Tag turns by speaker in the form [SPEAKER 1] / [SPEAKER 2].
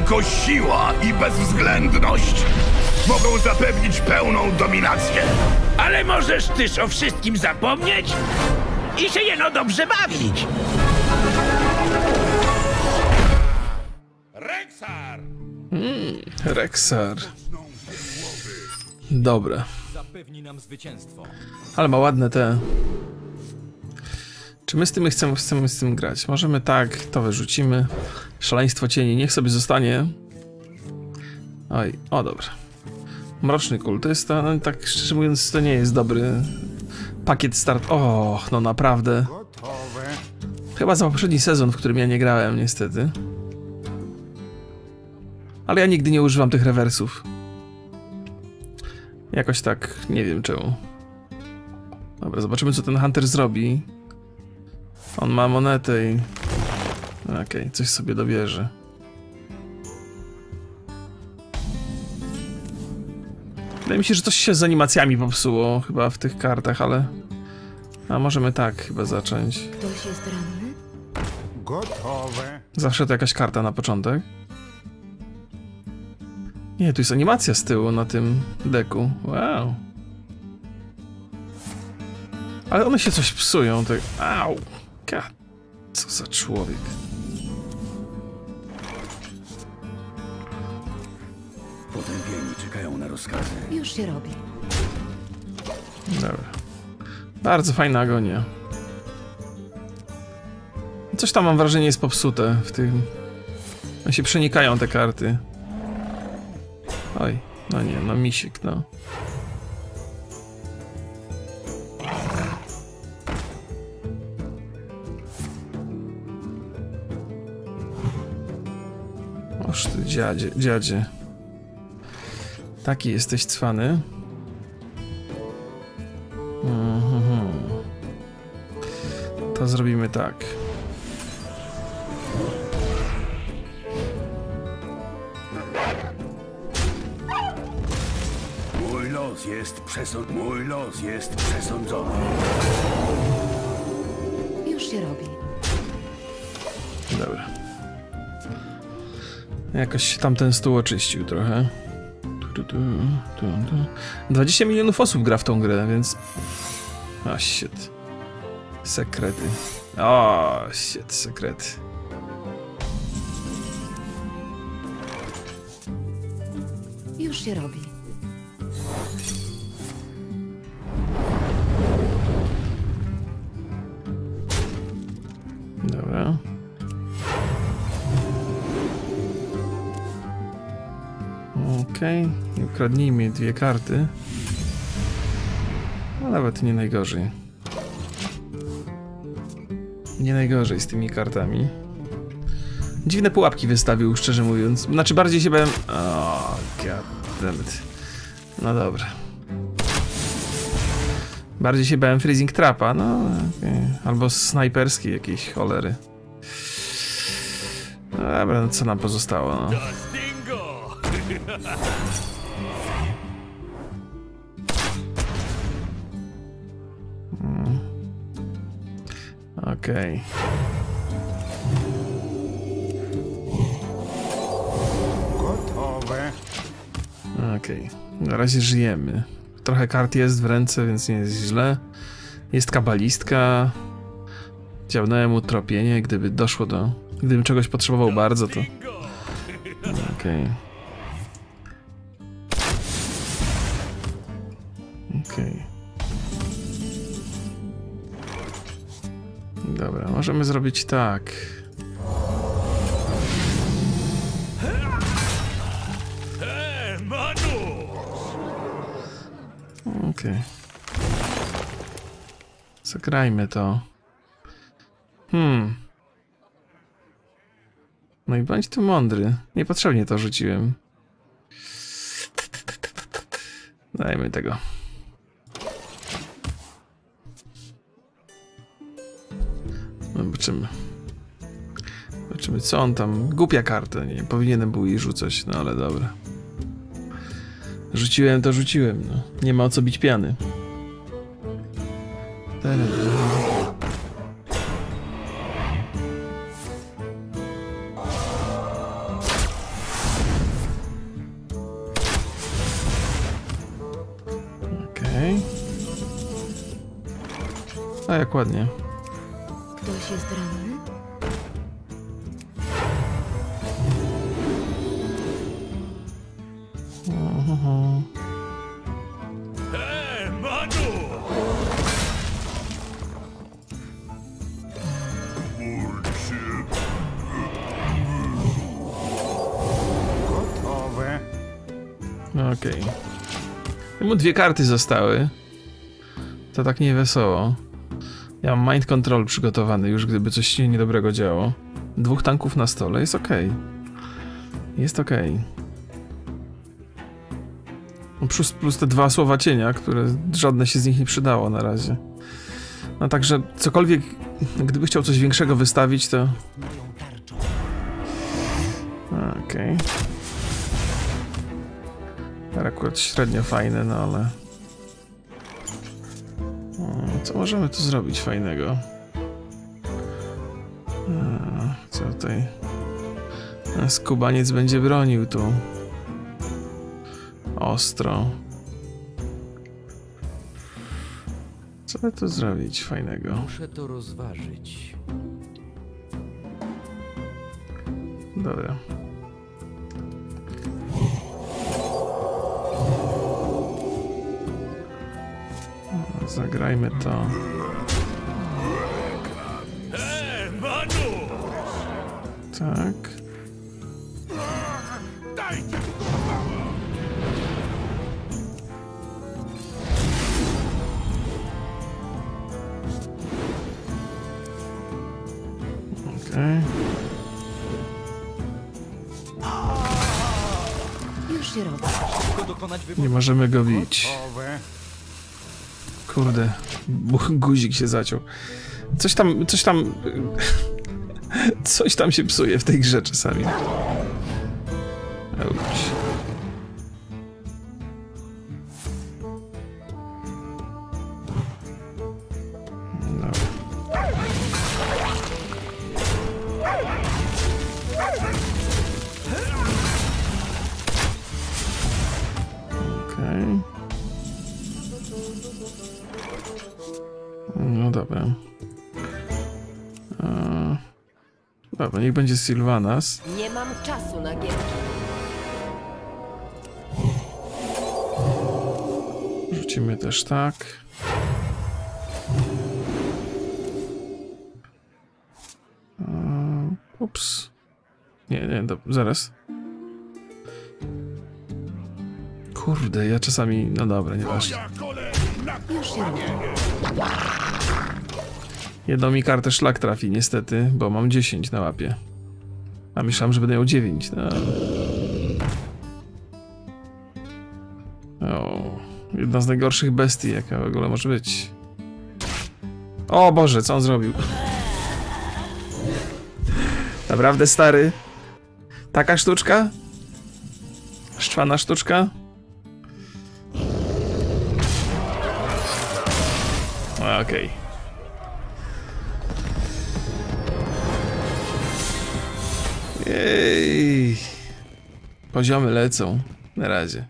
[SPEAKER 1] Tylko siła i bezwzględność mogą zapewnić pełną dominację.
[SPEAKER 2] Ale możesz też o wszystkim zapomnieć i się jeno dobrze bawić.
[SPEAKER 1] Rexar!
[SPEAKER 3] Rexar. Dobra.
[SPEAKER 4] Zapewni nam zwycięstwo.
[SPEAKER 3] Ale ma ładne te. Czy my z tym chcemy, chcemy z tym grać? Możemy tak, to wyrzucimy. Szaleństwo cieni, niech sobie zostanie. Oj, o dobra. Mroczny kultysta, no tak szczerze mówiąc to nie jest dobry pakiet start. O, no naprawdę. Chyba za poprzedni sezon, w którym ja nie grałem niestety. Ale ja nigdy nie używam tych rewersów. Jakoś tak, nie wiem czemu. Dobra, zobaczymy co ten Hunter zrobi. On ma monetę i... Okej, coś sobie dobierze. Wydaje mi się, że coś się z animacjami popsuło chyba w tych kartach, ale... A możemy tak chyba zacząć.
[SPEAKER 5] Ktoś jest ranny?
[SPEAKER 6] Gotowe.
[SPEAKER 3] Zawsze to jakaś karta na początek. Nie, tu jest animacja z tyłu na tym deku. Wow. Ale one się coś psują, tak. Au! God. Co za człowiek.
[SPEAKER 1] Potępieni czekają na rozkazy.
[SPEAKER 5] Już się robi.
[SPEAKER 3] Dobra. Bardzo fajna agonia. Coś tam mam wrażenie jest popsute w tym. One się przenikają te karty. Oj, no nie, no misik, no. Oż ty dziadzie, dziadzie. Taki jesteś cwany. Mhm. To zrobimy tak.
[SPEAKER 1] Mój los jest przesąd... Mój los jest przesądzony.
[SPEAKER 5] Już się robi.
[SPEAKER 3] Jakoś się tamten stół oczyścił trochę. Tu, tu, tu, tu, tu. 20 milionów osób gra w tą grę, więc... O, shit. Sekrety. O, shit, sekrety.
[SPEAKER 5] Już się robi.
[SPEAKER 3] Okej, okay. dwie karty. No nawet nie najgorzej. Nie najgorzej z tymi kartami. Dziwne pułapki wystawił, szczerze mówiąc. Znaczy bardziej się bałem... O, goddammit. No dobra. Bardziej się bałem Freezing Trapa, no okej. Albo snajperskiej jakiejś cholery. Dobra, no co nam pozostało, no. Okej.
[SPEAKER 6] Gotowe.
[SPEAKER 3] Okej. Na razie żyjemy. Trochę kart jest w ręce, więc nie jest źle. Jest kabalistka. Działnąłem utropienie, gdyby doszło do... Gdybym czegoś potrzebował bardzo, to... Okej. Okej. Dobra, możemy zrobić tak. Okej. Zagrajmy to. Hmm. No i bądź tu mądry. Niepotrzebnie to rzuciłem. Dajmy tego. Zobaczymy. Zobaczymy, co on tam... Głupia karta, nie powinienem był jej rzucać, no ale dobra. Rzuciłem to rzuciłem, no. Nie ma o co bić piany. Tadam. Okay. A jak ładnie.
[SPEAKER 5] Ktoś jest ranny?
[SPEAKER 2] Manu!
[SPEAKER 6] Gotowe.
[SPEAKER 3] Okej. Mu dwie karty zostały. To tak nie wesoło. Ja mam mind control przygotowany już, gdyby coś się niedobrego działo. Dwóch tanków na stole, jest okej. Jest. No Plus, plus te dwa słowa cienia, które żadne się z nich nie przydało na razie. No także cokolwiek, gdyby chciał coś większego wystawić, to... Okej. Okay. Akurat średnio fajne, no ale... Co możemy tu zrobić fajnego? A, Co tutaj? A, Skubaniec będzie bronił tu. Ostro. Co by tu zrobić fajnego?
[SPEAKER 4] Muszę to rozważyć.
[SPEAKER 3] Dobra. Zagrajmy to. Tak.
[SPEAKER 4] Wyboru.
[SPEAKER 3] Nie możemy go bić. Kurde, guzik się zaciął. Coś tam, coś tam... Coś tam się psuje w tej grze czasami. Dobra. Eee, Dobra, niech będzie Sylvanas.
[SPEAKER 5] Nie mam czasu na gierki.
[SPEAKER 3] Rzucimy też tak. Eee, Ups. Nie, nie, do, zaraz. Kurde, ja czasami... No dobra, nieważne.
[SPEAKER 5] Już się.
[SPEAKER 3] Jedną mi kartę szlak trafi, niestety, bo mam 10 na łapie. A myślałem, że będę miał 9. No. O, jedna z najgorszych bestii, jaka w ogóle może być. O Boże, co on zrobił? Naprawdę stary? Taka sztuczka? Szczwana sztuczka? Okej. Jej. Poziomy lecą. Na razie.